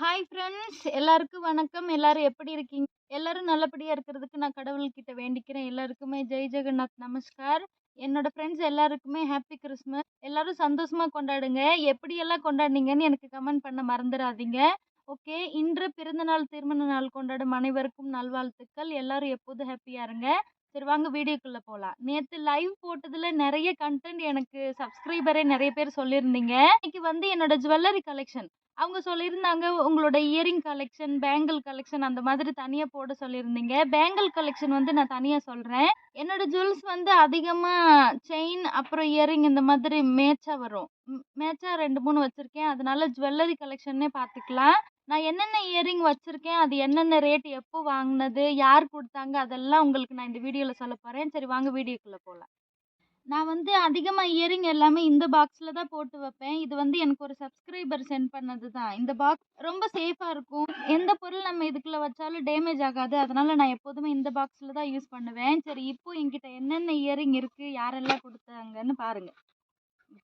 Hi friends எல்லாருக்கும் வணக்கம். எல்லாரும் எப்படி இருக்கீங்க? எல்லாரும் நல்லபடியாக இருக்கிறதுக்கு நான் கடவுள்கிட்ட வேண்டிக்கிறேன். எல்லாருக்குமே ஜெய் ஜெகநாத் நமஸ்கார். என்னோட ஃப்ரெண்ட்ஸ் எல்லாருக்குமே ஹாப்பி கிறிஸ்மஸ் எல்லாரும் சந்தோஷமா கொண்டாடுங்க. எப்படியெல்லாம் கொண்டாடுனீங்கன்னு எனக்கு கமெண்ட் பண்ண மறந்துடாதீங்க. ஓகே இன்று பிறந்தநாள் திருமண நாள் கொண்டாடும் அனைவருக்கும் நல்வாழ்த்துக்கள். எல்லாரும் எப்போதும் ஹாப்பியாக இருங்க. சரி வாங்க வீடியோக்குள்ளே போகலாம் நேற்று லைவ் போட்டதில் நிறைய கண்டென்ட் எனக்கு சப்ஸ்கிரைபரே நிறைய பேர் சொல்லியிருந்தீங்க. இன்னைக்கு வந்து என்னோட ஜுவல்லரி கலெக்ஷன் அவங்க சொல்லியிருந்தாங்க உங்களோட இயரிங் கலெக்ஷன் பேங்கிள் கலெக்ஷன் அந்த மாதிரி தனியாக போட சொல்லியிருந்தீங்க. பேங்கிள் கலெக்ஷன் வந்து நான் தனியாக சொல்கிறேன் என்னோட ஜுவல்ஸ் வந்து அதிகமாக செயின் அப்புறம் இயரிங் இந்த மாதிரி மேட்சாக வரும். மேட்சாக ரெண்டு மூணு வச்சுருக்கேன். அதனால ஜுவல்லரி கலெக்ஷன்னே பார்த்துக்கலாம் நான் என்னென்ன இயரிங் வச்சுருக்கேன் அது என்னென்ன ரேட் எப்போ வாங்கினது யார் கொடுத்தாங்க அதெல்லாம் உங்களுக்கு நான் இந்த வீடியோவில் சொல்ல போகிறேன் சரி வாங்க வீடியோக்குள்ளே போகலாம் நான் வந்து அதிகமாக இயரிங் எல்லாமே இந்த பாக்ஸில் தான் போட்டு வைப்பேன். இது வந்து எனக்கு ஒரு சப்ஸ்கிரைபர் சென்ட் பண்ணது தான். இந்த பாக்ஸ் ரொம்ப சேஃபாக இருக்கும். எந்த பொருள் நம்ம இதுக்குள்ளே வச்சாலும் டேமேஜ் ஆகாது. அதனால் நான் எப்போதுமே இந்த பாக்ஸில் தான் யூஸ் பண்ணுவேன். சரி இப்போ என்கிட்ட என்னென்ன இயரிங் இருக்குது யாரெல்லாம் கொடுத்தாங்கன்னு பாருங்கள்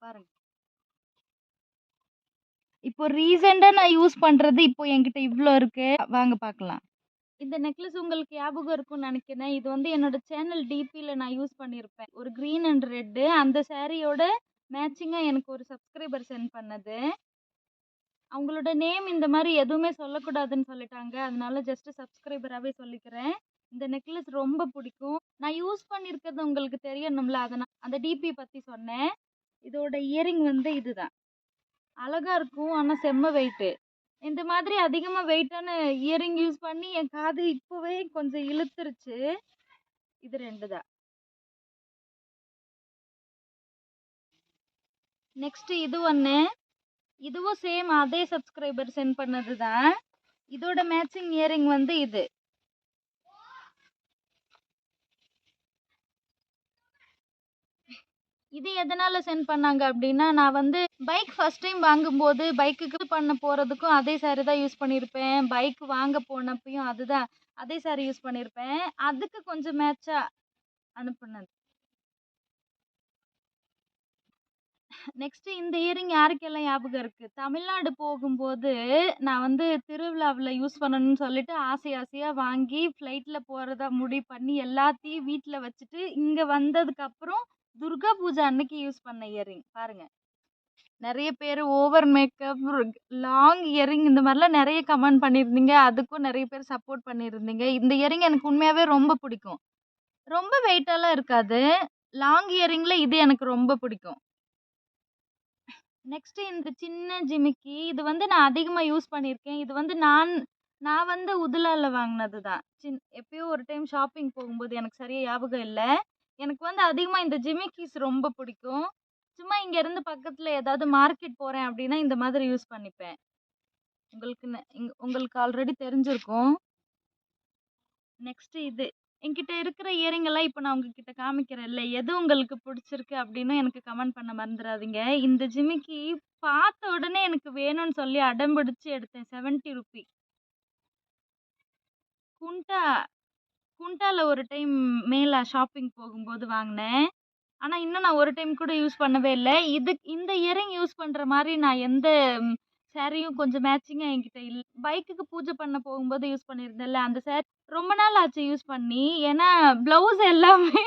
பாருங்கள் இப்போ ரீசெண்டாக நான் யூஸ் பண்ணுறது இப்போ என்கிட்ட இவ்வளோ இருக்குது வாங்க பார்க்கலாம் இந்த நெக்லஸ் உங்களுக்கு ஞாபகம் இருக்கும்னு நினைக்கிறேன். இது வந்து என்னோட சேனல் டிபியில் நான் யூஸ் பண்ணியிருப்பேன் ஒரு க்ரீன் அண்ட் ரெட்டு அந்த சேரீயோட மேட்சிங்காக எனக்கு ஒரு சப்ஸ்கிரைபர் சென்ட் பண்ணது. அவங்களோட நேம் இந்த மாதிரி எதுவுமே சொல்லக்கூடாதுன்னு சொல்லிட்டாங்க. அதனால ஜஸ்ட் சப்ஸ்கிரைபராகவே சொல்லிக்கிறேன். இந்த நெக்லஸ் ரொம்ப பிடிக்கும். நான் யூஸ் பண்ணியிருக்கிறது உங்களுக்கு தெரியணும்ல அதை நான் அந்த டிபி பற்றி சொன்னேன். இதோட இயரிங் வந்து இதுதான். அழகாக இருக்கும் ஆனால் செம்ம வெயிட்டு இந்த மாதிரி அதிகமாக வெயிட்டான இயரிங் யூஸ் பண்ணி என் காது இப்போவே கொஞ்சம் இழுத்துருச்சு. இது ரெண்டு தான். நெக்ஸ்ட் இது ஒன்று இதுவும் சேம் அதே சப்ஸ்கிரைபர் சென்ட் பண்ணது தான். இதோட மேட்சிங் இயரிங் வந்து இது. இது எதனால சென்ட் பண்ணாங்க அப்படின்னா நான் வந்து பைக் ஃபர்ஸ்ட் டைம் வாங்கும்போது பைக்குக்கு பண்ண போகிறதுக்கும் அதே சாரி தான் யூஸ் பண்ணியிருப்பேன் பைக் வாங்க போனப்பையும் அதுதான் அதே சாரி யூஸ் பண்ணியிருப்பேன் அதுக்கு கொஞ்சம் மேட்சாக அனுப்புனது. நெக்ஸ்ட் இந்த இயரிங் யாருக்கெல்லாம் ஞாபகம் இருக்கு? தமிழ்நாடு போகும்போது நான் வந்து திருவிழாவில் யூஸ் பண்ணணும்னு சொல்லிட்டு ஆசை ஆசையாக வாங்கி ஃப்ளைட்டில் போகிறதா முடிவு பண்ணி எல்லாத்தையும் வீட்டில் வச்சுட்டு இங்கே வந்ததுக்கப்புறம் துர்கா பூஜை அன்னைக்கு யூஸ் பண்ண இயரிங். பாருங்க. நிறைய பேர் ஓவர் மேக்கப் லாங் இயரிங் இந்த மாதிரிலாம் நிறைய கமெண்ட் பண்ணியிருந்தீங்க. அதுக்கும் நிறைய பேர் சப்போர்ட் பண்ணியிருந்தீங்க. இந்த இயரிங் எனக்கு உண்மையாகவே ரொம்ப பிடிக்கும். ரொம்ப வெயிட்டெல்லாம் இருக்காது. லாங் இயரிங்கில் இது எனக்கு ரொம்ப பிடிக்கும். நெக்ஸ்ட் இந்த சின்ன ஜிமிக்கி இது வந்து நான் அதிகமாக யூஸ் பண்ணியிருக்கேன். இது வந்து நான் நான் வந்து உதுலாவில் வாங்கினது தான். சின் எப்பயோ ஒரு டைம் ஷாப்பிங் போகும்போது எனக்கு சரியாக ஞாபகம் இல்லை. எனக்கு வந்து அதிகமாக இந்த ஜிமிக்கிஸ் ரொம்ப பிடிக்கும். சும்மா இங்கேருந்து பக்கத்தில் ஏதாவது மார்க்கெட் போகிறேன் அப்படின்னா இந்த மாதிரி யூஸ் பண்ணிப்பேன். உங்களுக்கு உங்களுக்கு ஆல்ரெடி தெரிஞ்சிருக்கும். நெக்ஸ்ட்டு இது. என்கிட்ட இருக்கிற இயரிங்கெல்லாம் இப்போ நான் உங்ககிட்ட இல்லை எது உங்களுக்கு பிடிச்சிருக்கு அப்படின்னு எனக்கு கமெண்ட் பண்ண மறந்துடாதீங்க. இந்த ஜிமிக்கி பார்த்த உடனே எனக்கு வேணும்னு சொல்லி அடம்பிடிச்சு எடுத்தேன். செவன்ட்டி ருபி குண்டா குண்டால ஒரு டைம் மேலே ஷாப்பிங் போகும்போது வாங்கினேன். ஆனால் இன்னும் நான் ஒரு டைம் கூட யூஸ் பண்ணவே இல்லை. இது இந்த இயரிங் யூஸ் பண்ணுற மாதிரி நான் எந்த சேரீயும் கொஞ்சம் மேட்சிங்காக என்கிட்ட இல்லை பைக்குக்கு பூஜை பண்ண போகும்போது யூஸ் பண்ணியிருந்தேன்ல அந்த சேரீ ரொம்ப நாள் ஆச்சு யூஸ் பண்ணி. ஏன்னா ப்ளவுஸ் எல்லாமே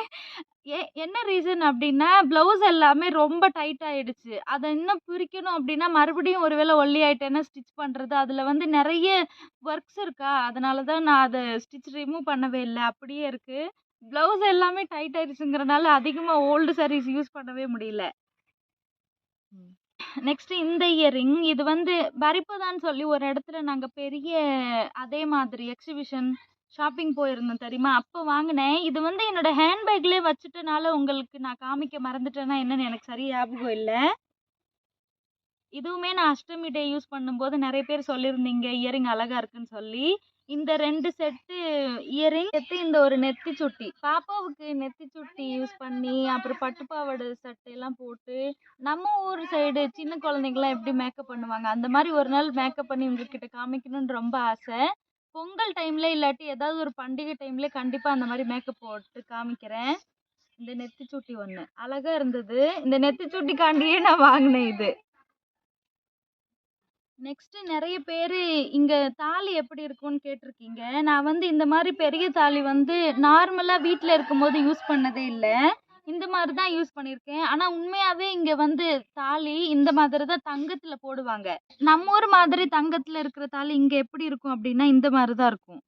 ஏ என்ன ரீசன் அப்படின்னா ப்ளவுஸ் எல்லாமே ரொம்ப டைட் ஆகிடுச்சு அதை இன்னும் பிரிக்கணும் அப்படின்னா மறுபடியும் ஒரு வேளை ஒல்லி ஆகிட்டேன்னா ஸ்டிச் பண்ணுறது அதில் வந்து நிறைய ஒர்க்ஸ் இருக்கா? அதனால தான் நான் அதை ஸ்டிச் ரிமூவ் பண்ணவே இல்லை. அப்படியே இருக்குது ப்ளவுஸ் எல்லாமே டைட் ஆயிடுச்சுங்கிறனால அதிகமாக ஓல்டு சாரீஸ் யூஸ் பண்ணவே முடியல. நெக்ஸ்ட் இந்த இயரிங் இது வந்து பரிப்பதான்னு சொல்லி ஒரு இடத்துல நாங்கள் பெரிய அதே மாதிரி எக்ஸிபிஷன் ஷாப்பிங் போயிருந்தோம் தெரியுமா? அப்போ வாங்கினேன். இது வந்து என்னோட ஹேண்ட்பேக்லேயே வச்சுட்டனால உங்களுக்கு நான் காமிக்க மறந்துட்டேன்னா என்னன்னு எனக்கு சரி ஞாபகம் இல்லை. இதுவுமே நான் அஷ்டமி டே யூஸ் பண்ணும்போது நிறைய பேர் சொல்லியிருந்தீங்க இயரிங் அழகாக இருக்குன்னு சொல்லி. இந்த ரெண்டு செட்டு இயரிங் எடுத்து இந்த ஒரு நெத்தி சுட்டி. பாப்பாவுக்கு நெத்தி சுட்டி யூஸ் பண்ணி அப்புறம் பட்டுப்பாவாடை சட்டையெல்லாம் போட்டு நம்ம ஊர் சைடு சின்ன குழந்தைங்களாம் எப்படி மேக்கப் பண்ணுவாங்க? அந்த மாதிரி ஒரு நாள் மேக்கப் பண்ணி உங்ககிட்ட காமிக்கணும்னு ரொம்ப ஆசை. பொங்கல் டைமில் இல்லாட்டி ஏதாவது ஒரு பண்டிகை டைமில் கண்டிப்பாக அந்த மாதிரி மேக்கப் போட்டு காமிக்கிறேன். இந்த நெத்தி சுட்டி ஒன்று அழகாக இருந்தது. இந்த நெத்தி சுட்டிக்காண்டியே நான் வாங்கினேன் இது. நெக்ஸ்ட்டு நிறைய பேர் இங்க தாலி எப்படி இருக்கும்னு கேட்டிருக்கீங்க. நான் வந்து இந்த மாதிரி பெரிய தாலி வந்து நார்மலா வீட்டில் இருக்கும்போது யூஸ் பண்ணதே இல்லை. இந்த மாதிரி தான் யூஸ் பண்ணியிருக்கேன். ஆனால் உண்மையாகவே இங்கே வந்து தாலி இந்த மாதிரி தான் தங்கத்தில் போடுவாங்க. நம்ம ஊர் மாதிரி தங்கத்தில் இருக்கிற தாலி இங்கே எப்படி இருக்கும் அப்படின்னா இந்த மாதிரி தான் இருக்கும்.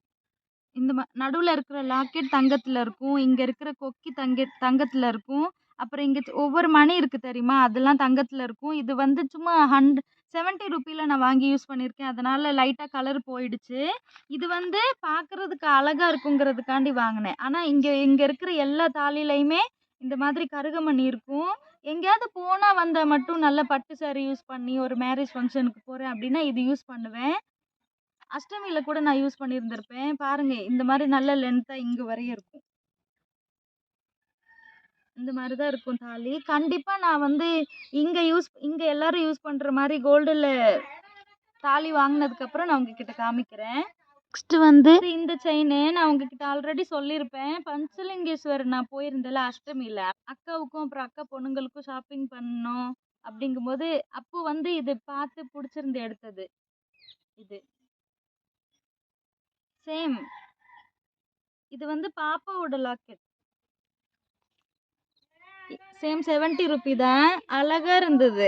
இந்த மா நடுவில் இருக்கிற லாக்கெட் தங்கத்தில் இருக்கும். இங்கே இருக்கிற கொக்கி தங்க தங்கத்தில் இருக்கும். அப்புறம் இங்கே ஒவ்வொரு மணி இருக்குது தெரியுமா? அதெல்லாம் தங்கத்தில் இருக்கும். இது வந்து சும்மா ஹண்ட் ₹70ல நான் வாங்கி யூஸ் பண்ணியிருக்கேன். அதனால் லைட்டாக கலர் போயிடுச்சு. இது வந்து பார்க்குறதுக்கு அழகாக இருக்குங்கிறதுக்காண்டி வாங்கினேன் ஆனால் இங்கே இங்கே இருக்கிற எல்லா தாலிலையுமே இந்த மாதிரி கருகமணி இருக்கும். எங்கேயாவது போனால் வந்தால் மட்டும் நல்ல பட்டு சேரீ யூஸ் பண்ணி ஒரு மேரேஜ் ஃபங்க்ஷனுக்கு போகிறேன் அப்படின்னா இது யூஸ் பண்ணுவேன். அஷ்டமியில் கூட நான் யூஸ் பண்ணியிருந்திருப்பேன். பாருங்கள் இந்த மாதிரி நல்ல லென்த்தாக இங்கே வரையும் இருக்கும். இந்த மாதிரி தான் இருக்கும் தாலி. கண்டிப்பாக நான் வந்து இங்கே யூஸ் இங்கே எல்லாரும் யூஸ் பண்ணுற மாதிரி கோல்டில் தாலி வாங்கினதுக்கப்புறம் நான் உங்ககிட்ட காமிக்கிறேன். நெக்ஸ்ட் வந்து இந்த செயினு நான் உங்ககிட்ட ஆல்ரெடி சொல்லியிருப்பேன். பஞ்சலிங்கேஸ்வரர் நான் போயிருந்தேன்ல அஷ்டமில. அக்காவுக்கும் அப்புறம் அக்கா பொண்ணுங்களுக்கும் ஷாப்பிங் பண்ணணும் அப்படிங்கும்போது அப்போ வந்து இது பார்த்து பிடிச்சிருந்து எடுத்தது. இது. சேம். இது வந்து பாப்பாவோட லாக்கெட். சேம் ₹70 தான். அழகா இருந்தது.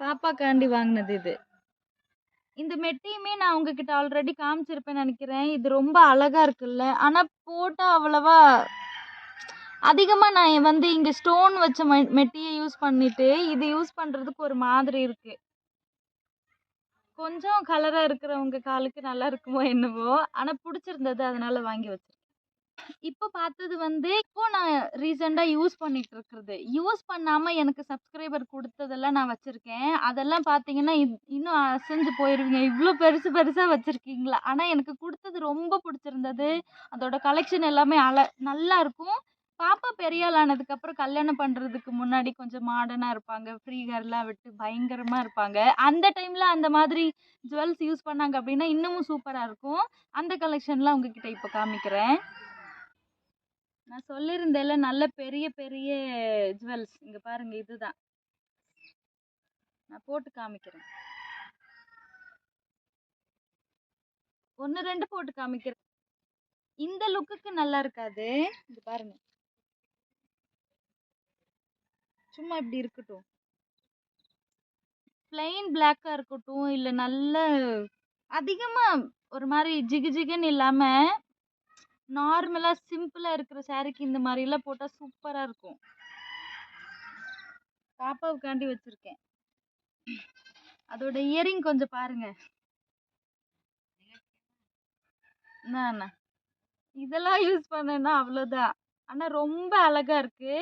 பாப்பாக்காண்டி வாங்கினது இது. இந்த மெட்டியுமே நான் உங்ககிட்ட ஆல்ரெடி காமிச்சிருப்பேன்னு நினைக்கிறேன் இது ரொம்ப அழகா இருக்குல்ல. ஆனால் போட்டால் அவ்வளவா அதிகமாக நான் வந்து இங்கே ஸ்டோன் வச்ச மெ மெட்டியை யூஸ் பண்ணிட்டு, இது யூஸ் பண்ணுறதுக்கு ஒரு மாதிரி இருக்கு. கொஞ்சம் கலராக இருக்கிறவங்க காலுக்கு நல்லா இருக்குமோ என்னவோ! ஆனால் பிடிச்சிருந்தது அதனால வாங்கி வச்சிருக்கேன். இப்ப பார்த்தது வந்து இப்போ நான் ரீசெண்டாக யூஸ் பண்ணிட்டு இருக்கிறது. யூஸ் பண்ணாம எனக்கு சப்ஸ்கிரைபர் கொடுத்ததெல்லாம் நான் வச்சிருக்கேன். அதெல்லாம் பார்த்தீங்கன்னா, இன்னும் அசைஞ்சு போயிருவீங்க. இவ்வளோ பெருசு பெருசா வச்சிருக்கீங்களா? ஆனா எனக்கு கொடுத்தது ரொம்ப பிடிச்சிருந்தது அதோட கலெக்ஷன் எல்லாமே அழ நல்லா இருக்கும். பாப்பா பெரிய ஆனதுக்கப்புறம் கல்யாணம் பண்றதுக்கு முன்னாடி கொஞ்சம் மாடர்னா இருப்பாங்க. ஃப்ரீ ஹேர்லாம் விட்டு பயங்கரமா இருப்பாங்க. அந்த டைம்ல அந்த மாதிரி ஜுவல்ஸ் யூஸ் பண்ணாங்க அப்படின்னா இன்னமும் சூப்பரா இருக்கும். அந்த கலெக்ஷன்லாம் உங்ககிட்ட இப்போ காமிக்கிறேன். நான் சொல்லியிருந்தேன்ல நல்ல பெரிய பெரிய ஜுவல்ஸ். இங்கே பாருங்க இதுதான். நான் போட்டு காமிக்கிறேன். 1, 2 போட்டு காமிக்கிறேன். இந்த லுக்குக்கு நல்லா இருக்காது. இது பாருங்க. சும்மா இப்படி இருக்கட்டும். பிளெயின் பிளாக்காக இருக்கட்டும், இல்லை நல்ல அதிகமாக ஒரு மாதிரி ஜிகு ஜிகுன்னு இல்லாமல் நார்மலா சிம்பிளா இருக்கிற சாரீக்கு இந்த மாதிரிலாம் போட்டா சூப்பரா இருக்கும். பாப்பாவுக்காண்டி வச்சிருக்கேன். அதோட இயரிங் கொஞ்சம் பாருங்க. என்னான? இதெல்லாம் யூஸ் பண்ணேன்னா அவ்வளோதான் ஆனா ரொம்ப அழகா இருக்கு.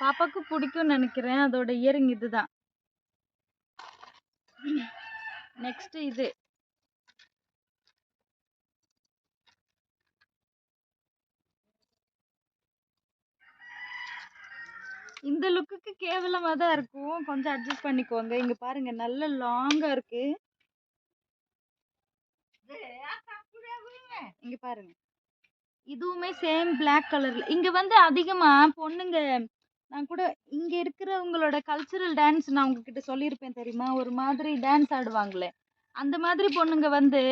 பாப்பாக்கு பிடிக்கும்னு நினைக்கிறேன் அதோட இயரிங் இதுதான். நெக்ஸ்ட் இது. இந்த லுக்குக்கு கேவலமா தான் இருக்கும். கொஞ்சம் அட்ஜஸ்ட் பண்ணிக்கோங்க. இங்க பாருங்க நல்ல லாங்கா இருக்கு. இங்க பாருங்க. இதுவுமே சேம் பிளாக் கலர்ல இங்க வந்து அதிகமா பொண்ணுங்க நான் கூட இங்க இருக்கிறவங்களோட கல்ச்சுரல் டான்ஸ் நான் உங்ககிட்ட சொல்லியிருப்பேன் தெரியுமா? ஒரு மாதிரி டான்ஸ் ஆடுவாங்களே! அந்த மாதிரி பொண்ணுங்க வந்து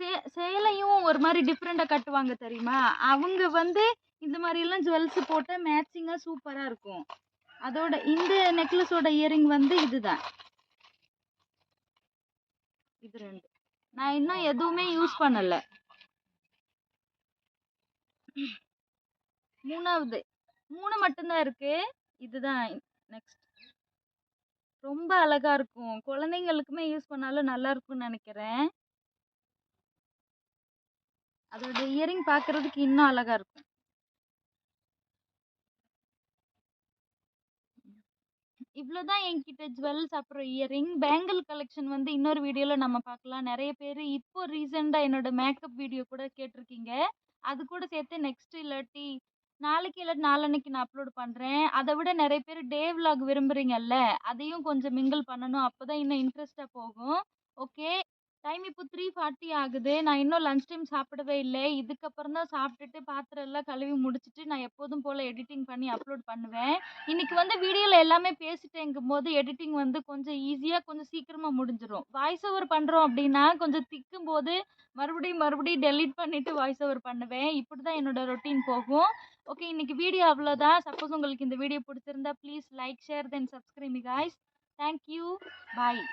சே சேலையும் ஒரு மாரி டிஃப்ரெண்ட்டா கட்டுவாங்க தெரியுமா? அவங்க வந்து இந்த மாதிரிலாம் ஜுவல்ஸ் போட்டால் மேட்சிங்காக சூப்பராக இருக்கும். அதோட இந்த நெக்லஸோட இயரிங் வந்து இதுதான். இது ரெண்டு நான் இன்னும் எதுவுமே யூஸ் பண்ணலை மூணாவது மூணு மட்டும்தான் இருக்கு. இதுதான் நெக்ஸ்ட். ரொம்ப அழகா இருக்கும். குழந்தைங்களுக்குமே யூஸ் பண்ணாலும் நல்லா இருக்கும்னு நினைக்கிறேன் அதோட இயரிங் பார்க்கறதுக்கு இன்னும் அழகா இருக்கும். இவ்வளோதான் என்கிட்ட ஜுவல்ஸ் அப்புறம் இயரிங். பேங்கிள் கலெக்ஷன் வந்து இன்னொரு வீடியோவில் நம்ம பார்க்கலாம். நிறைய பேர் இப்போ ரீசெண்டாக என்னோட மேக்கப் வீடியோ கூட கேட்டிருக்கீங்க. அது கூட சேர்த்து நெக்ஸ்ட் இல்லாட்டி நாளைக்கு இல்லாட்டி நாளன்னைக்கு நான் அப்லோட் பண்ணுறேன் அதை விட நிறைய பேர் டே விலாக் விரும்புகிறீங்கல்ல அதையும் கொஞ்சம் மிங்கிள் பண்ணணும். அப்பதான் இன்னும் இன்ட்ரெஸ்ட்டாக போகும். ஓகே. டைம் இப்போ த்ரீ ஃபார்ட்டி ஆகுது. நான் இன்னும் லஞ்ச் டைம் சாப்பிடவே இல்லை. இதுக்கப்புறம் தான் சாப்பிட்டுட்டு பாத்திரம் எல்லாம் கழுவி முடிச்சுட்டு நான் எப்போதும் போல் எடிட்டிங் பண்ணி அப்லோட் பண்ணுவேன். இன்னைக்கு வந்து வீடியோவில் எல்லாமே பேசிட்டேங்கும் போது எடிட்டிங் வந்து கொஞ்சம் ஈஸியாக கொஞ்சம் சீக்கிரமாக முடிஞ்சிடும் வாய்ஸ் ஓவர் பண்ணுறோம் அப்படின்னா கொஞ்சம் திக்கும் போது மறுபடியும் மறுபடியும் டெலீட் பண்ணிவிட்டு வாய்ஸ் ஓவர் பண்ணுவேன். இப்படி தான் என்னோட ரொட்டீன் போகும். ஓகே இன்னைக்கு வீடியோ அவ்வளோதான் சப்போஸ் உங்களுக்கு இந்த வீடியோ பிடிச்சிருந்தா please like share then subscribe guys thank you bye